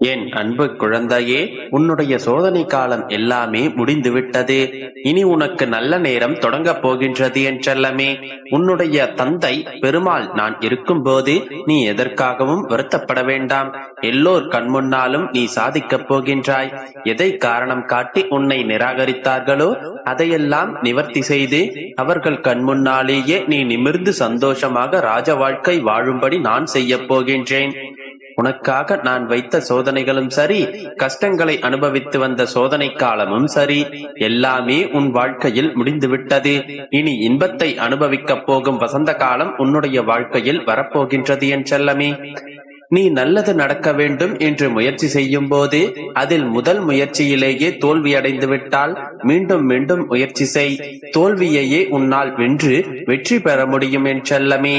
என் அன்பு குழந்தையே உன்னுடைய சோதனை காலம் எல்லாமே முடிந்துவிட்டது. இனி உனக்கு நல்ல நேரம் தொடங்கப் போகின்றது என்றல்லமே. உன்னுடைய தந்தை பெருமாள் நான் இருக்கும் போது நீ எதற்காகவும் வருத்தப்பட வேண்டாம். எல்லோர் கண்முன்னாலும் நீ சாதிக்கப் போகின்றாய். எதை காரணம் காட்டி உன்னை நிராகரித்தார்களோ அதையெல்லாம் நிவர்த்தி செய்து அவர்கள் கண்முன்னாலேயே நீ நிமிர்ந்து சந்தோஷமாக ராஜ வாழ்க்கை வாழும்படி நான் செய்யப் போகின்றேன். உனக்காக நான் வைத்த சோதனைகளும் சரி கஷ்டங்களை அனுபவித்து வந்த சோதனை காலமும் சரி எல்லாமே உன் வாழ்க்கையில் முடிந்துவிட்டது. இனி இன்பத்தை அனுபவிக்கப் போகும் வசந்த காலம் உன்னுடைய வாழ்க்கையில் வரப்போகின்றது என் செல்லமே. நீ நல்லது நடக்க வேண்டும் என்று முயற்சி செய்யும் போது அதில் முதல் முயற்சியிலேயே தோல்வியடைந்து விட்டால் மீண்டும் மீண்டும் முயற்சி செய். தோல்வியையே உன்னால் வென்று வெற்றி பெற முடியும் என் செல்லமே.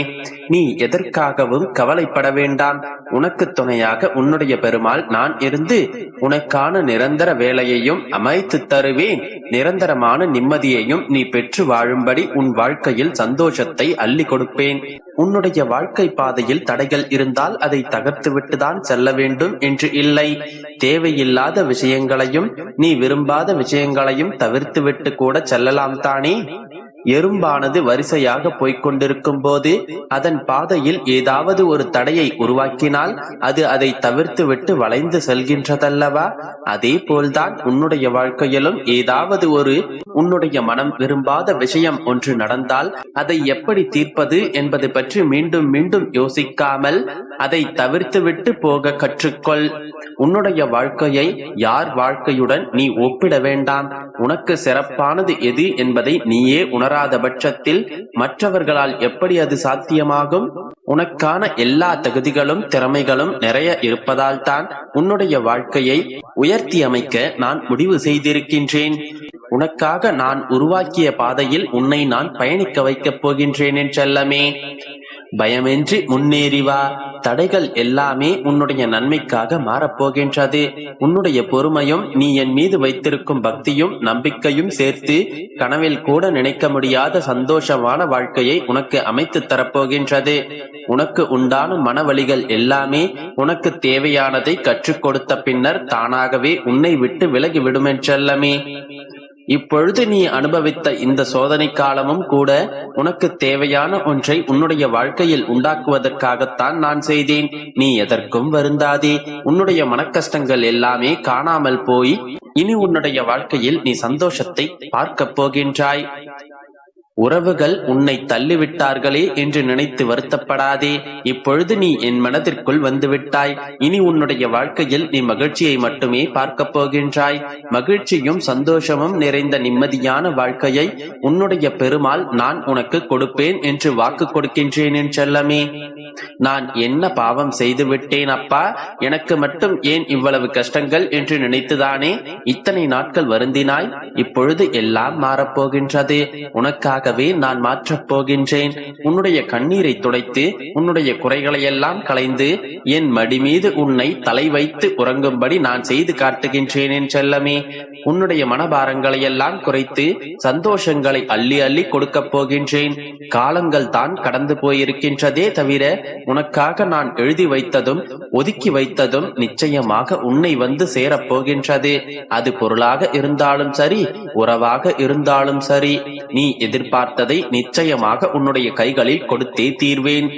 நீ எதற்காகவும் கவலைப்பட வேண்டாம். உனக்கு துணையாக உன்னுடைய பெருமாள் நான் இருந்து உனக்கான நிரந்தர வேலையையும் அமைத்து தருவேன். நிரந்தரமான நிம்மதியையும் நீ பெற்று வாழும்படி உன் வாழ்க்கையில் சந்தோஷத்தை அள்ளி கொடுப்பேன். உன்னுடைய வாழ்க்கை பாதையில் தடைகள் இருந்தால் அதை தகர்த்துவிட்டுதான் செல்ல வேண்டும் என்று இல்லை. தேவையில்லாத விஷயங்களையும் நீ விரும்பாத விஷயங்களையும் தவிர்த்துவிட்டு கூட செல்லலாம் தானே? எறும்பானது வரிசையாக போய்க் கொண்டிருக்கும் போது அதன் பாதையில் ஏதாவது ஒரு தடையை உருவாக்கினால் அது அதை தவிர்த்து விட்டு வளைந்து செல்கின்றதல்லவா? அதே போல்தான் உன்னுடைய வாழ்க்கையிலும் ஏதாவது ஒரு உன்னுடைய மனம் விரும்பாத விஷயம் ஒன்று நடந்தால் அதை எப்படி தீர்ப்பது என்பது பற்றி மீண்டும் மீண்டும் யோசிக்காமல் அதை தவிர்த்துவிட்டு போக கற்றுக்கொள். உன்னுடைய வாழ்க்கையை யார் வாழ்க்கையுடன் நீ ஒப்பிட வேண்டாம். உனக்கு சிறப்பானது எது என்பதை நீயே உணராத பட்சத்தில் மற்றவர்களால் எப்படி அது சாத்தியமாகும்? உனக்கான எல்லா தகுதிகளும் திறமைகளும் நிறைய இருப்பதால் தான் உன்னுடைய வாழ்க்கையை உயர்த்தி அமைக்க நான் முடிவு செய்திருக்கின்றேன். உனக்காக நான் உருவாக்கிய பாதையில் உன்னை நான் பயணிக்க வைக்கப் போகின்றேன் என்றல்லமே பயமின்றி முன்னேறி வா. தடைகள் எல்லாமே உன்னுடைய நன்மைக்காக மாறப்போகின்றது. உன்னுடைய பொறுமையும் நீ என் மீது வைத்திருக்கும் பக்தியும் நம்பிக்கையும் சேர்த்து கனவில் கூட நினைக்க முடியாத சந்தோஷமான வாழ்க்கையை உனக்கு அமைத்து தரப்போகின்றது. உனக்கு உண்டான மனவழிகள் எல்லாமே உனக்கு தேவையானதை கற்றுக் கொடுத்த பின்னர் தானாகவே உன்னை விட்டு விலகி விடுமென்றல்லமே இப்பொழுது நீ அனுபவித்த இந்த சோதனை காலமும் கூட உனக்கு தேவையான ஒன்றை உன்னுடைய வாழ்க்கையில் உண்டாக்குவதற்காகத்தான் நான் செய்தேன். நீ எதற்கும் வருந்தாதே. உன்னுடைய மனக்கஷ்டங்கள் எல்லாமே காணாமல் போய் இனி உன்னுடைய வாழ்க்கையில் நீ சந்தோஷத்தை பார்க்கப் போகின்றாய். உறவுகள் உன்னை தள்ளிவிட்டார்களே என்று நினைத்து வருத்தப்படாதே. இப்பொழுது நீ என் மனதிற்குள் வந்துவிட்டாய். இனி உன்னுடைய வாழ்க்கையில் நீ மகிழ்ச்சியை மட்டுமே பார்க்கப் போகின்றாய். மகிழ்ச்சியும் சந்தோஷமும் நிறைந்த நிம்மதியான வாழ்க்கையை உன்னுடைய பெருமாள் நான் உனக்கு கொடுப்பேன் என்று வாக்கு கொடுக்கின்றேன் என் செல்லமே. நான் என்ன பாவம் செய்து விட்டேன் அப்பா? எனக்கு மட்டும் ஏன் இவ்வளவு கஷ்டங்கள் என்று நினைத்துதானே? இத்தனை நாட்கள் வருந்தினாய். இப்பொழுது எல்லாம் மாறப்போகின்றது உனக்காகவே நான் மாற்றப் போகின்றேன். உன்னுடைய கண்ணீரை துடைத்து உன்னுடைய குறைகளை எல்லாம் களைந்து என் மடி மீது உன்னை தலை வைத்து உறங்கும்படி நான் செய்து காட்டுகின்றேன் என் செல்லமே. உன்னுடைய மனபாரங்களை எல்லாம் குறைத்து சந்தோஷங்களை அள்ளி அள்ளி கொடுக்கப் போகின்றேன். காலங்கள் தான் கடந்து போயிருக்கின்றதே தவிர உனக்காக நான் எழுதி வைத்ததும் ஒதுக்கி வைத்ததும் நிச்சயமாக உன்னை வந்து சேரப் போகின்றது. அது பொருளாக இருந்தாலும் சரி உறவாக இருந்தாலும் சரி. நீ எதிர்பார்த்ததை நிச்சயமாக உன்னுடைய கைகளில் கொடுத்தே தீர்வேன்.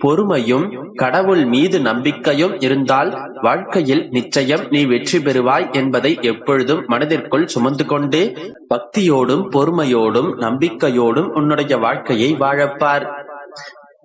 பொறுமையும் கடவுள் மீது நம்பிக்கையும் இருந்தால் வாழ்க்கையில் நிச்சயம் நீ வெற்றி பெறுவாய் என்பதை எப்பொழுதும் மனதிற்குள் சுமந்து கொண்டு பக்தியோடும் பொறுமையோடும் நம்பிக்கையோடும் உன்னுடைய வாழ்க்கையை வாழப்பார்.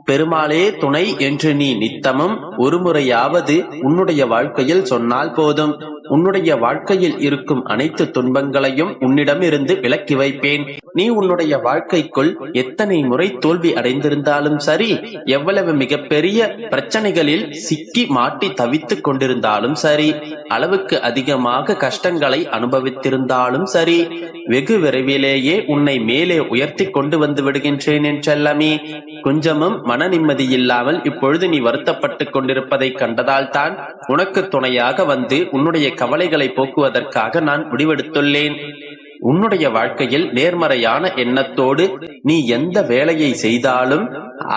பெருமாளே துணை என்று நீ நித்தமும் ஒருமுறையாவது உன்னுடைய வாழ்க்கையில் சொன்னால் போதும். உன்னுடைய வாழ்க்கையில் இருக்கும் அனைத்து துன்பங்களையும் உன்னிடமிருந்து விலக்கி வைப்பேன். நீ உன்னுடைய வாழ்க்கைக்குள் எத்தனை முறை தோல்வி அடைந்திருந்தாலும் சரி எவ்வளவு மிகப்பெரிய பிரச்சனைகளில் சிக்கி மாட்டி தவித்துக் கொண்டிருந்தாலும் சரி அளவுக்கு அதிகமாக கஷ்டங்களை அனுபவித்திருந்தாலும் சரி வெகு விரைவிலேயே உன்னை மேலே உயர்த்தி கொண்டு வந்து விடுகின்றேன் என்றெல்லாமே கொஞ்சமும் மன நிம்மதி இல்லாமல் இப்பொழுது நீ வருத்தப்பட்டுக் கொண்டிருப்பதை கண்டதால் தான் உனக்கு துணையாக வந்து உன்னுடைய கவலைகளை போக்குவதற்காக நான் முடிவெடுத்துள்ளேன். உன்னுடைய வாழ்க்கையில் நேர்மறையான எண்ணத்தோடு நீ எந்த வேலையை செய்தாலும்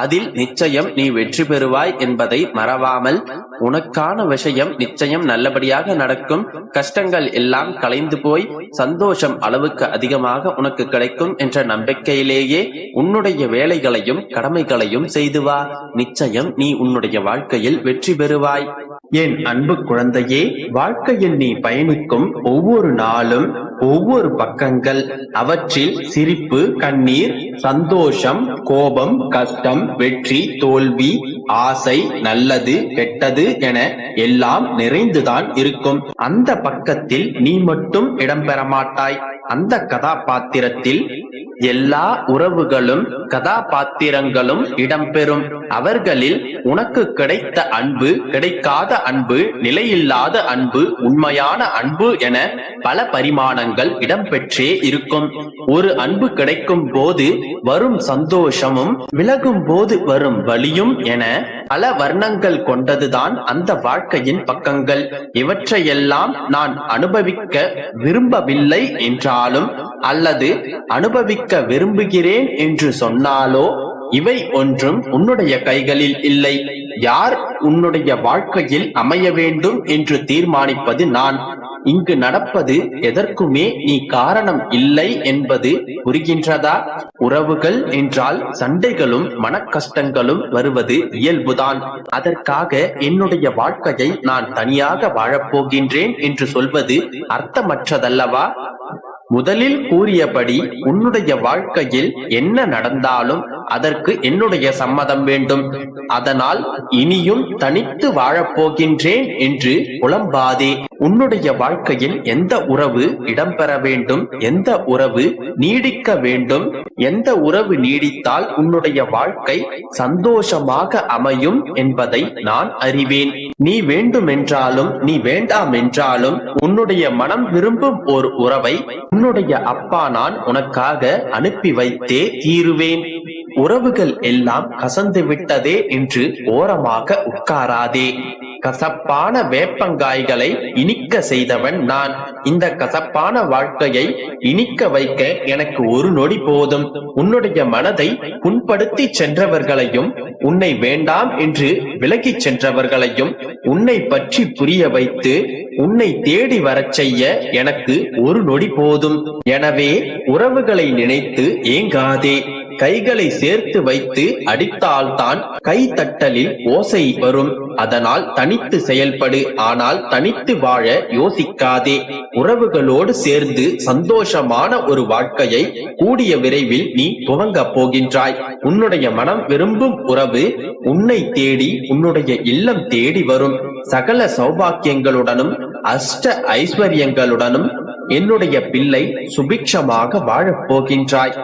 அதில் நிச்சயம் நீ வெற்றி பெறுவாய் என்பதை மறவாமல் உனக்கான விஷயம் நிச்சயம் நல்லபடியாக நடக்கும். கஷ்டங்கள் எல்லாம் கலைந்து போய் சந்தோஷம் அளவுக்கு அதிகமாக உனக்கு கிடைக்கும் என்ற நம்பிக்கையிலேயே உன்னுடைய வேலைகளையும் கடமைகளையும் செய்து வா. நிச்சயம் நீ உன்னுடைய வாழ்க்கையில் வெற்றி பெறுவாய். என் அன்பு குழந்தையே வாழ்க்கையில் நீ பயணிக்கும் ஒவ்வொரு நாளும் ஒவ்வொரு பக்கங்கள் அவற்றில் சிரிப்பு கண்ணீர் சந்தோஷம் கோபம் கஷ்டம் வெற்றி தோல்வி ஆசை நல்லது கெட்டது என எல்லாம் நிறைந்துதான் இருக்கும். அந்த பக்கத்தில் நீ மட்டும் இடம்பெற மாட்டாய். அந்த கதாபாத்திரத்தில் எல்லா உறவுகளும் கதாபாத்திரங்களும் இடம்பெறும். அவர்களில் உனக்கு கிடைத்த அன்பு கிடைக்காத அன்பு நிலையில்லாத அன்பு உண்மையான அன்பு என பல பரிமாணங்கள் இடம்பெற்றே இருக்கும். ஒரு அன்பு கிடைக்கும் போது வரும் சந்தோஷமும் விலகும் போது வரும் வலியும் என பல வர்ணங்கள் கொண்டதுதான் அந்த வாழ்க்கையின் பக்கங்கள். இவற்றையெல்லாம் நான் அனுபவிக்க விரும்பவில்லை என்றாலும் அல்லது அனுபவிக்க விரும்புகிறேன் என்று சொன்னாலோ இவை ஒன்றும் உன்னுடைய கைகளில் இல்லை. யார் உன்னுடைய வாழ்க்கையில் அமைய வேண்டும் என்று தீர்மானிப்பது நான். இங்கு நடப்பது எதற்குமே நீ காரணம் இல்லை என்பது புரிகின்றதா? உறவுகள் என்றால் சண்டைகளும் மனக்கஷ்டங்களும் வருவது இயல்புதான். அதற்காக என்னுடைய வாழ்க்கையை நான் தனியாக வாழப்போகின்றேன் என்று சொல்வது அர்த்தமற்றதல்லவா? முதலில் கூறியபடி உன்னுடைய வாழ்க்கையில் என்ன நடந்தாலும் அதற்கு என்னுடைய சம்மதம் வேண்டும். அதனால் இனியும் தனித்து வாழப்போகின்றேன் என்று புலம்பாதே. உன்னுடைய வாழ்க்கையில் எந்த உறவு இடம்பெற வேண்டும்? எந்த உறவு நீடிக்க வேண்டும்? எந்த உறவு நீடித்தால் உன்னுடைய வாழ்க்கை சந்தோஷமாக அமையும் என்பதை நான் அறிவேன். நீ வேண்டுமென்றாலும் நீ வேண்டாம் என்றாலும் உன்னுடைய மனம் விரும்பும் ஒரு உறவை உன்னுடைய அப்பா நான் உனக்காக அனுப்பி வைத்தே தீருவேன். உறவுகள் எல்லாம் கசந்து விட்டதே என்று ஓரமாக உட்காராதே. கசப்பான வேப்பங்காய்களை இனிக்க செய்தவன் நான். இந்த கசப்பான வாழ்க்கையை இனிக்க வைக்க எனக்கு ஒரு நொடி போதும். உன்னுடைய மனதை புண்படுத்தி சென்றவர்களையும் உன்னை வேண்டாம் என்று விலகிச் சென்றவர்களையும் உன்னை பற்றி புரிய வைத்து உன்னை தேடி வரச் செய்ய எனக்கு ஒரு நொடி போதும். எனவே உறவுகளை நினைத்து ஏங்காதே. கைகளை சேர்த்து வைத்து அடித்தால்தான் கை தட்டலில் ஓசை வரும். அதனால் தனித்து செயல்படு. ஆனால் தனித்து வாழ யோசிக்காதே. உறவுகளோடு சேர்ந்து சந்தோஷமான ஒரு வாழ்க்கையை கூடிய விரைவில் நீ துவங்க போகின்றாய். உன்னுடைய மனம் விரும்பும் உறவு உன்னை தேடி உன்னுடைய இல்லம் தேடி வரும். சகல சௌபாக்கியங்களுடனும் அஷ்ட ஐஸ்வர்யங்களுடனும் என்னுடைய பிள்ளை சுபிக்ஷமாக வாழப் போகின்றாய்.